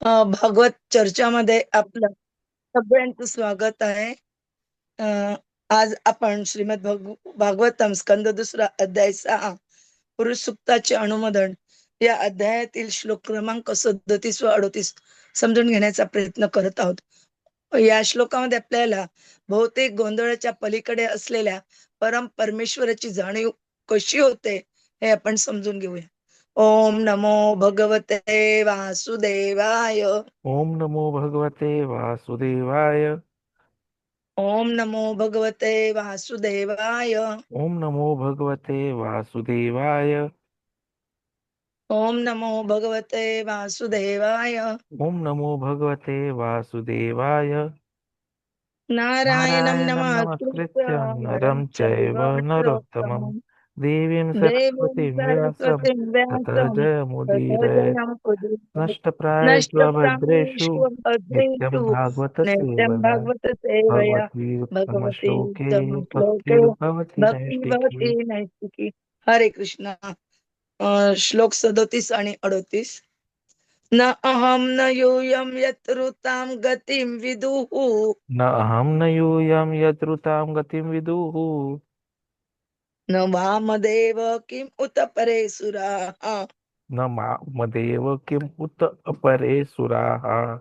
भागवत चर्चामध्ये आपलं सगळ्यांचं स्वागत आहे. आज आपण श्रीमद भागवतम स्कंद दुसरा अध्याय सहा पुरुष सुक्ताचे अनुमोदन या अध्यायातील श्लोक क्रमांक सदतीस व अडोतीस समजून घेण्याचा प्रयत्न करत आहोत. या श्लोकामध्ये आपल्याला बहुतेक गोंधळाच्या पलीकडे असलेल्या परम परमेश्वराची जाणीव कशी होते हे आपण समजून घेऊया. ओम नमो भगवते वासुदेवाय। ओम नमो भगवते वासुदेवाय। ओम नमो भगवते वासुदेवाय। ओम नमो भगवते वासुदेवाय। ओम नमो भगवते वासुदेवाय। ओम नमो भगवते वासुदेवाय। नारायणं नमस्कृत्य। नमः नरं चैव नरोत्तमं देवीं सरस्वतीं व्यासं ततो जयमुदीरये नष्टप्रायेषु अभद्रेषु नित्यं भागवत सेवया भगवती नैष्टिकी हरे कृष्ण श्लोक सदोतीस आणि अडोतीस न अहम न यूयम यत्रुतां गतिं विदुः न अहं न यूयं यत्रुतां गतिं विदुः न वामदेव किम उत परे सुराः न मामदेव किम उत अपरे सुराः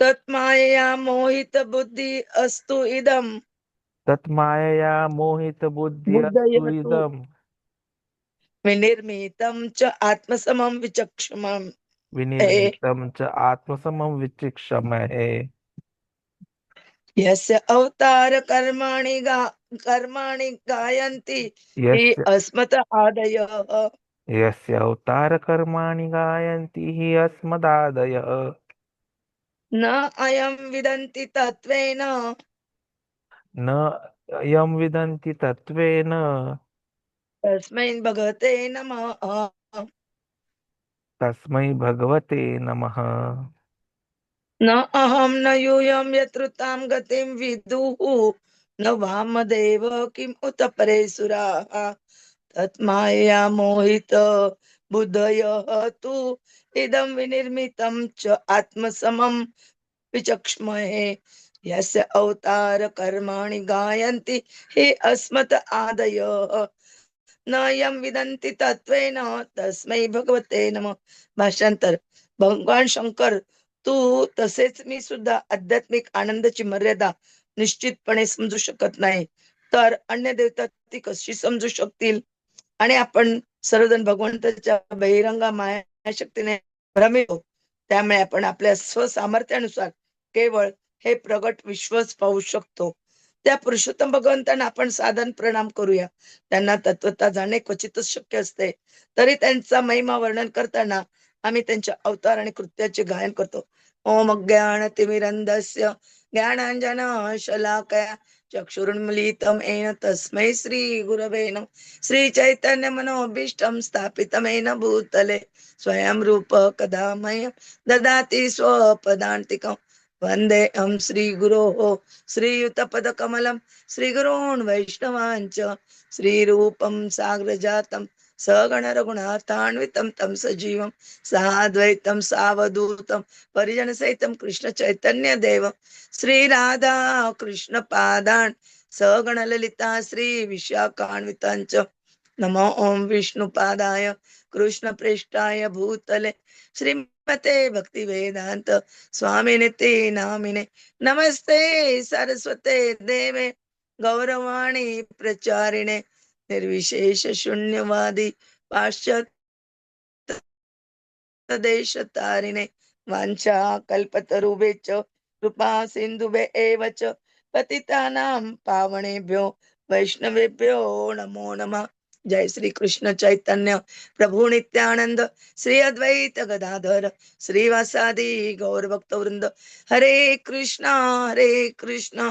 तत्मायया मोहित बुद्धि अस्तु इदम। तत्मायया मोहित बुद्धि अस्तु इदम। विनिर्मितं च आत्मसमं विचक्षमम्। विनिर्मितं च आत्मसमं विचिक्षमहे। यस्य अवतार कर्माणि गा कर्माणि गायन्ति हि अस्मत् आदयः। यस्य अवतार कर्माणि गायन्ति हि अस्मदादयः न अयं विदन्ति तत्त्वेन। न अयं विदन्ति तत्त्वेन। तस्मै भगवते नमः। तस्मै भगवते नमः। न अहं न यूयं यत्रुतां गतिं विदुः। न वामदेव किम् उत परे सुराः तत्माया मोहित बुद्धयः तु। इदं विनिर्मितं च आत्मसमं विचक्ष्महे। यस्य अवतार कर्माणि गायन्ति हे अस्मत् आदयः। न यं विदन्ति तत्त्वेन तस्मै भगवते नमः। भाषांतर भगवान शंकर तू तसेच मी सुद्धा आध्यात्मिक आनंदाची मर्यादा निश्चितपणे समजू शकत नाही. तर अन्य देवता ती कशी समजू शकतील? आणि आपण सर्वजण भगवंताच्या बहिरंगा माया शक्तीने भ्रमितो त्यामुळे आपण आपल्या स्वसामर्थ्यानुसार केवळ हे प्रगट विश्वच पाहू शकतो. त्या पुरुषोत्तम भगवंतांना आपण साधन प्रणाम करूया. त्यांना तत्वता जाणे क्वचितच शक्य असते. तरी त्यांचा महिमा वर्णन करताना आम्ही त्यांच्या अवतार आणि कृत्याचे गायन करतो. ओम ज्ञान तिमिरंदस्य ज्ञानांजन शलाकया चक्षुरुन्मिलितं येन तस्मै श्री गुरवे नम। श्री चैतन्य मनोभीष्टं स्थापितमेन भूतले स्वयं रूप कदा मह्यं ददाति स्वपदान्तिकं। वन्दे अं श्रीगुरोः श्रीयुतपदकमलं श्रीगुरोन् वैष्णवाञ्च श्रीरूपं साग्रजातं सगण रघुनाथान्वितं तं सजीवं साद्वैतं सावधूतं परिजन सहितं कृष्ण चैतन्य देव। श्री राधा कृष्ण पादान सगण ललिता श्री नमो ओम विष्णुपादाय कृष्ण भूतले। श्रीमते भक्तिवेदान्त वेदांत स्वामी नामिने। नमस्ते सरस्वते देवे गौरवाणी प्रचारिणे। निर्विशेष शून्यवादी पाश्चात्य देश तारिणे वांछा कल्पतरुभेच कृपा सिंधुभे एव च पतितानां पावणेभ्यो वैष्णवेभ्यो नमो नमः। जय श्री कृष्ण चैतन्य प्रभु नित्यानंद श्री अद्वैत गदाधर श्रीवासादी गौर भक्त वृंद हरे कृष्णा हरे कृष्ण।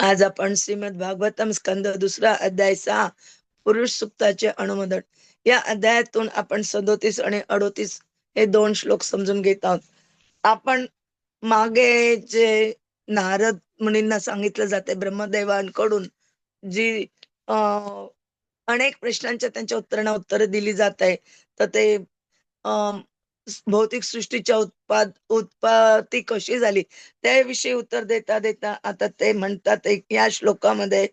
आज आपण श्रीमद भागवतम स्कंद दुसरा अध्याय सहा पुरुष सुक्ताचे अनुमोदन. या अध्यायातून आपण सदोतीस आणि अडोतीस हे दोन श्लोक समजून घेत आहोत. आपण मागे जे नारद मुनींना सांगितलं जाते ब्रह्मदेवांकडून जी अं अनेक प्रश्नांच्या त्यांच्या उत्तरांना उत्तर दिली जात आहे तर ते अं भौतिक सृष्टीच्या उत्पाद उत्पत्ती कशी झाली त्याविषयी उत्तर देता देता आता ते म्हणतात या श्लोकामध्ये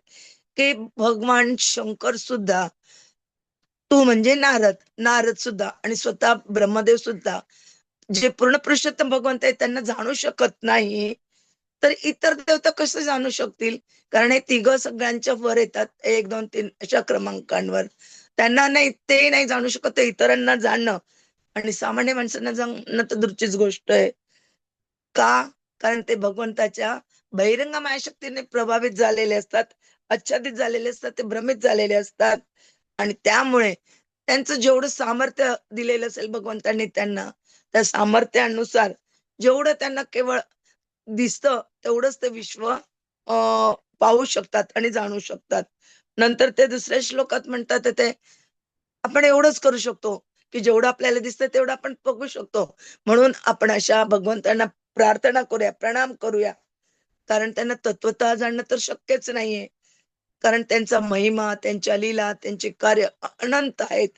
की भगवान शंकर सुद्धा तू म्हणजे नारद नारद सुद्धा आणि स्वतः ब्रह्मदेव सुद्धा जे पूर्ण पुरुषोत्तम भगवंत आहे त्यांना जाणू शकत नाही. तर इतर देवता कसं जाणू शकतील? कारण हे तिघ सगळ्यांच्या वर येतात एक दोन तीन अशा क्रमांकांवर. त्यांना नाही ते नाही जाणू शकत ते इतरांना जाणणं आणि सामान्य माणसांना जाणणं तर दूरचीच गोष्ट आहे. का? कारण ते भगवंताच्या बहिरंग मायाशक्तीने प्रभावित झालेले असतात आच्छादित झालेले असतात ते भ्रमित झालेले असतात. आणि त्यामुळे त्यांचं जेवढं सामर्थ्य दिलेलं असेल भगवंतांनी त्यांना त्या सामर्थ्यानुसार जेवढं त्यांना केवळ दिसतं तेवढंच ते विश्व अं पाहू शकतात आणि जाणू शकतात. नंतर ते दुसऱ्या श्लोकात म्हणतात ते आपण एवढंच करू शकतो. की जेवढं आपल्याला दिसतं तेवढं आपण बघू शकतो. म्हणून आपण अशा भगवंतांना प्रार्थना करूया प्रणाम करूया. कारण त्यांना तत्वत जाणणं तर शक्यच नाहीये. कारण त्यांचा महिमा त्यांच्या लीला त्यांचे कार्य अनंत आहेत.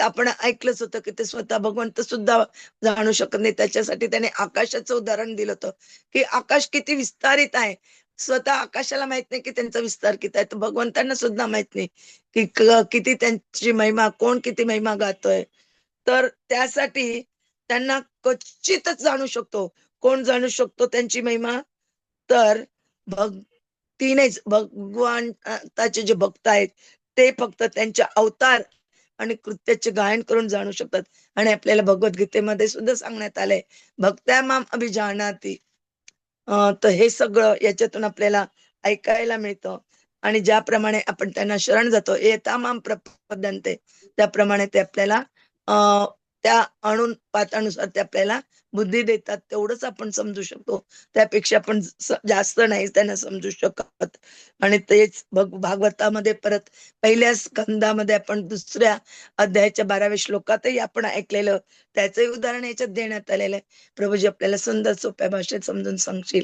आपण ऐकलंच होतं की ते स्वतः भगवंत सुद्धा जाणू शकत नाही. त्याच्यासाठी त्याने आकाशाचं उदाहरण दिलं होतं. की आकाश किती विस्तारित आहे. स्वतः आकाशाला माहीत नाही की त्यांचा विस्तार किती आहे. तर भगवंतांना सुद्धा माहीत नाही की किती त्यांची महिमा कोण किती महिमा गातोय. तर त्यासाठी त्यांना क्वचितच जाणू शकतो. कोण जाणू शकतो त्यांची महिमा? तर भक्तीनेच भगवंताचे जे भक्त आहेत ते फक्त त्यांचे अवतार आणि कृत्याचे गायन करून जाणू शकतात. आणि आपल्याला भगवद्गीतेमध्ये सुद्धा सांगण्यात आलंय भक्त्या माम अभिजानाती. तर हे सगळं याच्यातून आपल्याला ऐकायला मिळतं. आणि ज्याप्रमाणे आपण त्यांना शरण जातो येता माम प्रपद्यंते त्याप्रमाणे ते आपल्याला त्या अणून पातानुसार ते आपल्याला बुद्धी देतात तेवढंच आपण समजू शकतो. त्यापेक्षा आपण जास्त नाही त्यांना समजू शकत. आणि तेच भग भागवतामध्ये परत पहिल्या स्कंदामध्ये आपण दुसऱ्या अध्यायाच्या बाराव्या श्लोकातही आपण ऐकलेलं त्याचंही उदाहरण याच्यात देण्यात आलेलं आहे. प्रभूजी आपल्याला सुंदर सोप्या भाषेत समजून सांगशील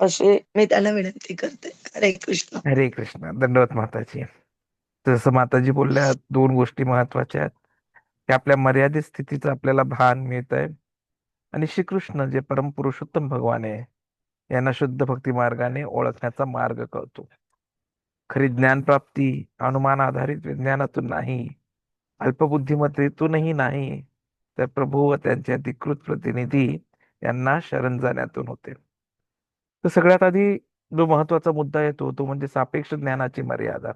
असे मी त्यांना विनंती करते. हरे कृष्ण. हरे कृष्ण. दंडवत माताजी. जसं माताजी बोलल्या दोन गोष्टी महत्त्वाच्या आहेत. की आपल्या मर्यादित स्थितीचं आपल्याला भान मिळत आहे आणि श्रीकृष्ण जे परमपुरुषोत्तम भगवान आहे यांना शुद्ध भक्ती मार्गाने ओळखण्याचा मार्ग कळतो. खरी ज्ञानप्राप्ती अनुमान आधारित विज्ञानातून नाही अल्पबुद्धिमत्तेतूनही नाही तर प्रभू व त्यांचे अधिकृत प्रतिनिधी यांना शरण जाण्यातून होते. तर सगळ्यात आधी जो महत्त्वाचा मुद्दा येतो तो म्हणजे सापेक्ष ज्ञानाची मर्यादा.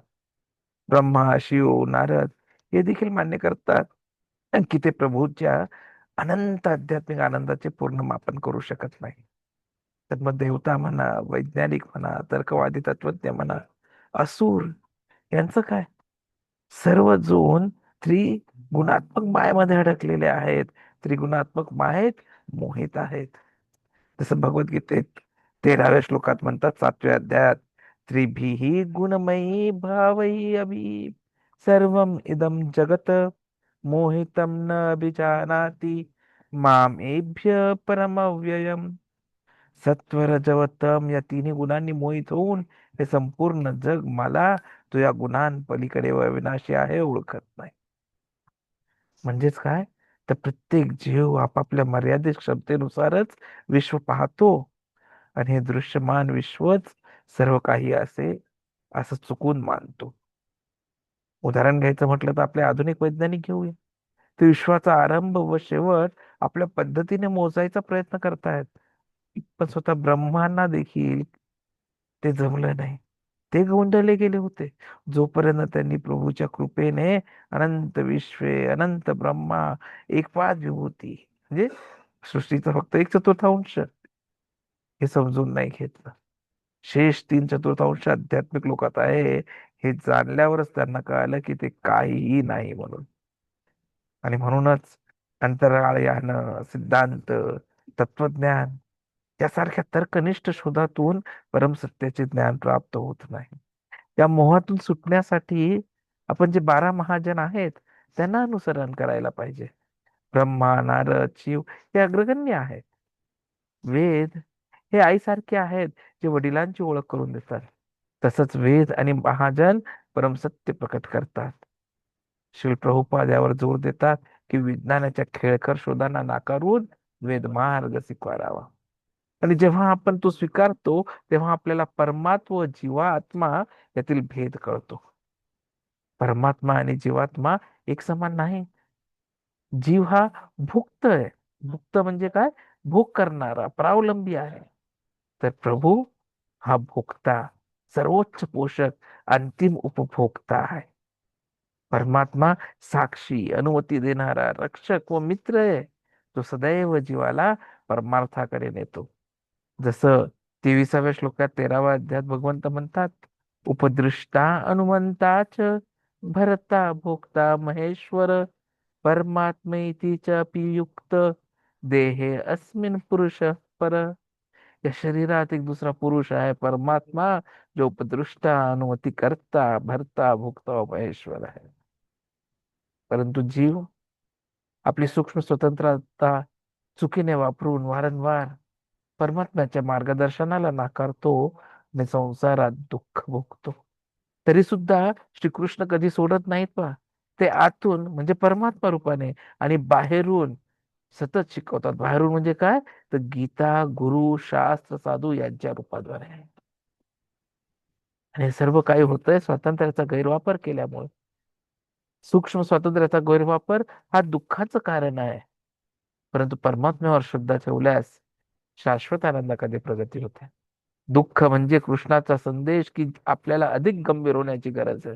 ब्रह्मा शिव नारद हे देखील मान्य करतात. की ते प्रभूच्या अनंत आध्यात्मिक आनंदाचे पूर्ण मापन करू शकत नाही. तर मग देवता म्हणा वैज्ञानिक म्हणा तर्कवादी तत्वज्ञ म्हणा असुर यांचं काय? सर्व जोन त्रिगुणात्मक मायेमध्ये अडकलेले आहेत. त्रिगुणात्मक मायेत मोहित आहेत. जसं भगवद्गीतेत तेराव्या श्लोकात म्हणतात सातव्या अध्यायात त्रिभिः गुणमयी भावई अभि सर्व इदम जगत मोहितम न अभिजानाति माम एभ्य परमव्ययम। सत्वरजवतम या तिन्ही गुणांनी मोहित होऊन हे संपूर्ण जग मला तुझ्या गुणां गुणांपलीकडे व विनाशी आहे ओळखत नाही। म्हणजेच काय? तर प्रत्येक जीव आपापल्या मर्यादित क्षमतेनुसारच विश्व पाहतो आणि हे दृश्यमान विश्वच सर्व काही असे असं चुकून मानतो। उदाहरण घ्यायचं म्हटलं तर आपले आधुनिक वैज्ञानिक घेऊया. ते विश्वाचा आरंभ व शेवट आपल्या पद्धतीने मोजायचा प्रयत्न करतायत. पण स्वतः ब्रह्मांना देखील ते जमलं नाही. ते गोंधळले गेले होते. जोपर्यंत त्यांनी प्रभूच्या कृपेने अनंत विश्वे अनंत ब्रह्मा एक पाच विभूती म्हणजे सृष्टीचा फक्त एक चतुर्थांश हे समजून नाही घेतलं. शेष तीन चतुर्थांश आध्यात्मिक लोकात आहे. हे जाणल्यावरच त्यांना कळालं की ते काहीही नाही म्हणून. आणि म्हणूनच अंतराळयान सिद्धांत तत्वज्ञान यासारख्या तर्कनिष्ठ शोधातून परमसत्याचे ज्ञान प्राप्त होत नाही. या मोहातून सुटण्यासाठी आपण जे बारा महाजन आहेत त्यांना अनुसरण करायला पाहिजे. ब्रह्मा नारद शिव हे अग्रगण्य आहेत. वेद हे आईसारखे आहेत जे वडिलांची ओळख करून देतात. तसंच वेद आणि महाजन परमसत्य प्रकट करतात. श्री प्रभुपाद यावर जोर देतात की विज्ञानाच्या खेळकर शोधांना नाकारून वेद मार्ग स्वीकारावा. आणि जेव्हा आपण तो स्वीकारतो तेव्हा आपल्याला परमात्मा जीवात्मा यातील भेद कळतो. परमात्मा आणि जीवात्मा एक समान नाही. जीव हा भुक्त आहे. भुक्त म्हणजे काय? भोग करणारा प्रावलंबी आहे. तर प्रभू हा भोगता. सर्वोच्च पोषक अंतिम उपभोक्ता आहे. परमात्मा साक्षी अनुमती देणारा रक्षक व मित्र आहे. तो सदैव जीवाला परमार्थाकडे नेतो. जसं तेविसाव्या श्लोकात तेराव्या अध्यात भगवंत म्हणतात उपदृष्टा अनुमंताच भरता भोक्ता महेश्वर परमात्मेति च युक्त देहे अस्मिन पुरुष पर। या शरीरात एक दुसरा पुरुष आहे. परमात्मा जो उपदृष्टा अनुमती करता भरता भोगता व आहे. परंतु जीव आपली सूक्ष्म स्वतंत्रता चुकीने वापरून वारंवार परमात्म्याच्या मार्गदर्शनाला नाकारतो आणि संसारात दुःख भोगतो. तरी सुद्धा श्रीकृष्ण कधी सोडत नाहीत पा ते आतून म्हणजे परमात्मा रूपाने आणि बाहेरून सतत शिकवतात. बाहेरून म्हणजे काय? तर गीता गुरु शास्त्र साधू यांच्या रूपाद्वारे. आणि हे सर्व काही होतंय स्वातंत्र्याचा गैरवापर केल्यामुळे. सूक्ष्म स्वातंत्र्याचा गैरवापर हा दुःखाचं कारण आहे. परंतु परमात्म्यावर श्रद्धा ठेवल्यास शाश्वत आनंदाकडे प्रगती होते. दुःख म्हणजे कृष्णाचा संदेश की आपल्याला अधिक गंभीर होण्याची गरज आहे.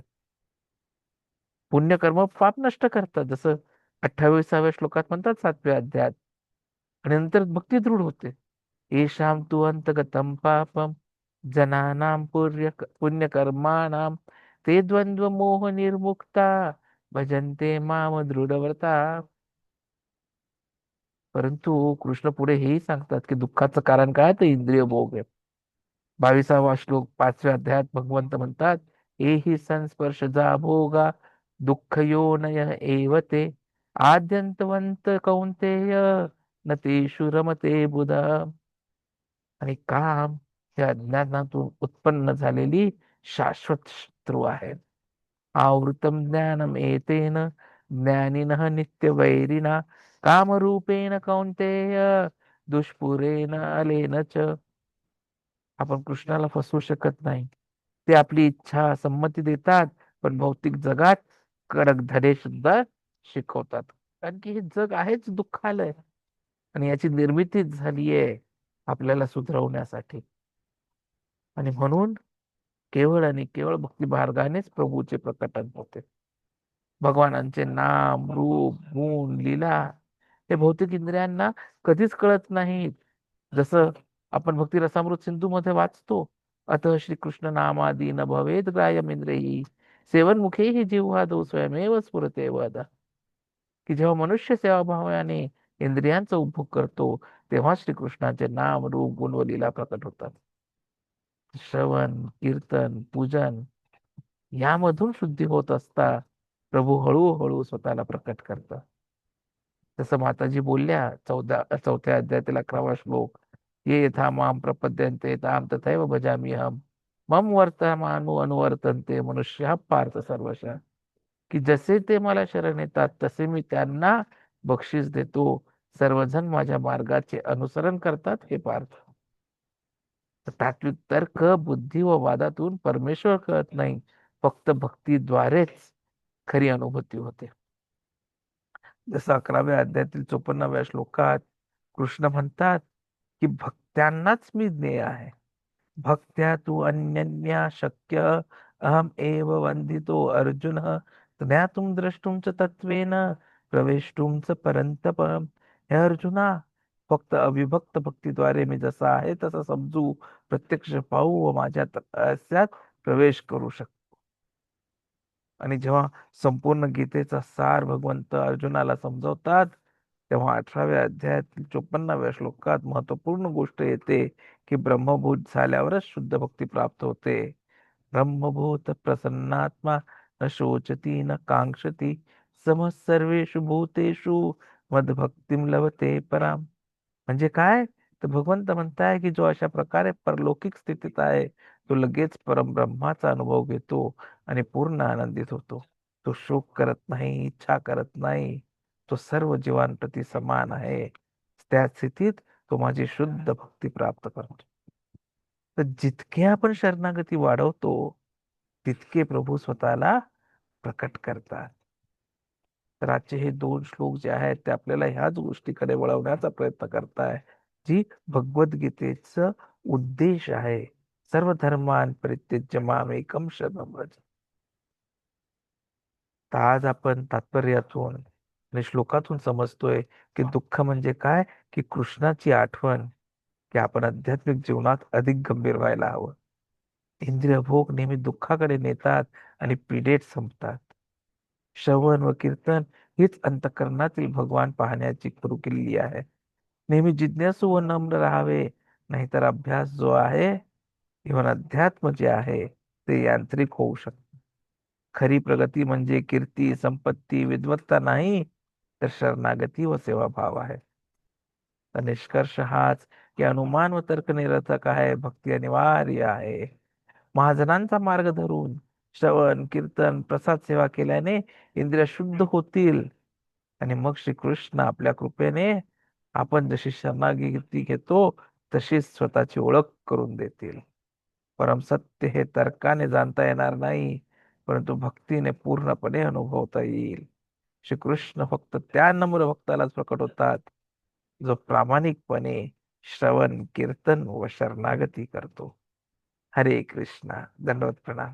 पुण्यकर्म पाप नष्ट करतात. जसं अठ्ठावीसाव्या श्लोकात म्हणतात सातव्या अध्यायात. आणि नंतर भक्ती दृढ होते. येशाम तु अंतगतम पापम जनानाम पुण्य पुण्यकर्माणाम ते द्वंद्व मोह निर्मुक्ता भजन्ते माम दृढव्रता. परंतु कृष्ण पुढे हेही सांगतात की दुःखाचं कारण काय तर इंद्रिय भोग आहे. बावीसावा श्लोक पाचव्या अध्यायात भगवंत म्हणतात एही संस्पर्श जा भोगा दुःख योनय एव ते. आद्यंतवंत कौंतेय न तेषु रमते बुधा. आणि काम हे अज्ञानातून उत्पन्न झालेली शाश्वत शत्रू आहेत. आवृतम ज्ञानम एतेन नित्य वैरिना कामरूपेण कौंतेय दुष्पुरेण आलेन च. आपण कृष्णाला फसवू शकत नाही. ते आपली इच्छा संमती देतात पण भौतिक जगात कडक धडे सुद्धा शिकवतात. कारण की हे जग आहेच दुःखालय. आणि याची निर्मितीच झाली आहे आपल्याला सुधरवण्यासाठी. आणि म्हणून केवळ आणि केवळ भक्ती मार्गानेच प्रभूचे प्रकटन होते. भगवानांचे नाम रूप गुण लीला हे भौतिक इंद्रियांना कधीच कळत नाहीत. जसं आपण भक्ती रसामृत सिंधू मध्ये वाचतो अतः श्रीकृष्ण नामादी न भवेद ग्रायमिंद्रही सेवन मुखे ही जिव्हादो स्वयमेव स्फुरते वदा की जेव्हा मनुष्य सेवाभावाने इंद्रियांचा उपभोग करतो तेव्हा श्रीकृष्णाचे नाम रूप गुण व लीला प्रकट होतात. श्रवण कीर्तन पूजन यामधून शुद्धी होत असता प्रभू हळूहळू स्वतःला प्रकट करतात. जसं माताजी बोलल्या चौदा चौथ्या अध्यायातील अकरावा श्लोक ये यथा माम प्रपद्यन्ते ताम तथैव भजामी हम मम वर्तमान अनुवर्तन्ते मनुष्य पार्थ सर्वशः. की जसे ते मला शरण येतात तसे मी त्यांना बक्षीस देतो. सर्वजण माझ्या मार्गाचे अनुसरण करतात हे पार्थ तात्विक तर्क बुद्धी व वादातून परमेश्वर कळत नाही. फक्त भक्तीद्वारेच खरी अनुभूती होते. जसं अकराव्या अध्यायातील चोपन्नाव्या श्लोकात कृष्ण म्हणतात की भक्त्यांनाच मी ज्ञेय आहे. भक्त्या तू अन्यन्या शक्य. अहम एव वंदितो अर्जुन ज्ञातुम द्रष्टुम च तत्वेन प्रवेष्टुम च परंतप हे अर्जुना फक्त अविभक्त भक्तीद्वारे मी जसा आहे तसा समजू प्रत्यक्ष पाहू व माझ्या रहस्यात प्रवेश करू शकतो. आणि जेव्हा संपूर्ण गीतेचा सार भगवंत अर्जुनाला समजवतात तेव्हा अठराव्या अध्यायातील चोपन्नाव्या श्लोकात महत्त्वपूर्ण गोष्ट येते की ब्रह्मभूत झाल्यावरच शुद्ध भक्ती प्राप्त होते. ब्रह्मभूत प्रसन्नात्मा न शोचती न कांक्षती सम सर्वेषु भूतेषु मदभक्तीम लभते पराम म्हणजे काय? तर भगवंत म्हणताय की जो अशा प्रकारे परलौकिक स्थितीत आहे तो लगेच परमब्रह्माचा अनुभव घेतो आणि पूर्ण आनंदित होतो. तो शोक करत नाही इच्छा करत नाही. तो सर्व जीवांप्रती समान आहे. त्या स्थितीत तो माझी शुद्ध भक्ती प्राप्त करतो. तर जितके आपण शरणागती वाढवतो तितके प्रभू स्वतःला प्रकट करतात. तर आजचे हे दोन श्लोक जे आहेत ते आपल्याला ह्याच गोष्टीकडे वळवण्याचा प्रयत्न करताय जी भगवद्गीतेच उद्देश आहे. सर्व धर्मान परित्यज्य माम एकम शरणं व्रज. तर आज आपण तात्पर्यातून आणि श्लोकातून समजतोय की दुःख म्हणजे काय? की कृष्णाची आठवण की आपण आध्यात्मिक जीवनात अधिक गंभीर व्हायला हवं. इंद्रिय भोग नेहमी दुःखाकडे नेतात आणि पिडेत संपतात. श्रवण व कीर्तन हीच अंतकरणातील भगवान पाहण्याची खरू किल्ली आहे. नेहमी जिज्ञासू व नम्र राहावे नाहीतर अभ्यास जो आहे इव्हन अध्यात्म जे आहे ते यांत्रिक होऊ शकते खरी प्रगती म्हणजे कीर्ती संपत्ती विद्वत्ता नाही तर शरणागती व सेवाभाव आहे. तर निष्कर्ष हाच की अनुमान व तर्क निरर्थक आहे भक्ती अनिवार्य आहे. महाजनांचा मार्ग धरून श्रवण कीर्तन प्रसाद सेवा केल्याने इंद्रिय शुद्ध होतील. आणि मग श्रीकृष्ण आपल्या कृपेने आपण जशी शरणागती घेतो तशीच स्वतःची ओळख करून देतील. परम सत्य हे तर्काने जाणता येणार नाही परंतु भक्तीने पूर्णपणे अनुभवता येईल. श्रीकृष्ण फक्त त्या नम्र भक्तालाच प्रकट होतात जो प्रामाणिकपणे श्रवण कीर्तन व शरणागती करतो. हरे कृष्णा. दंडवत प्रणाम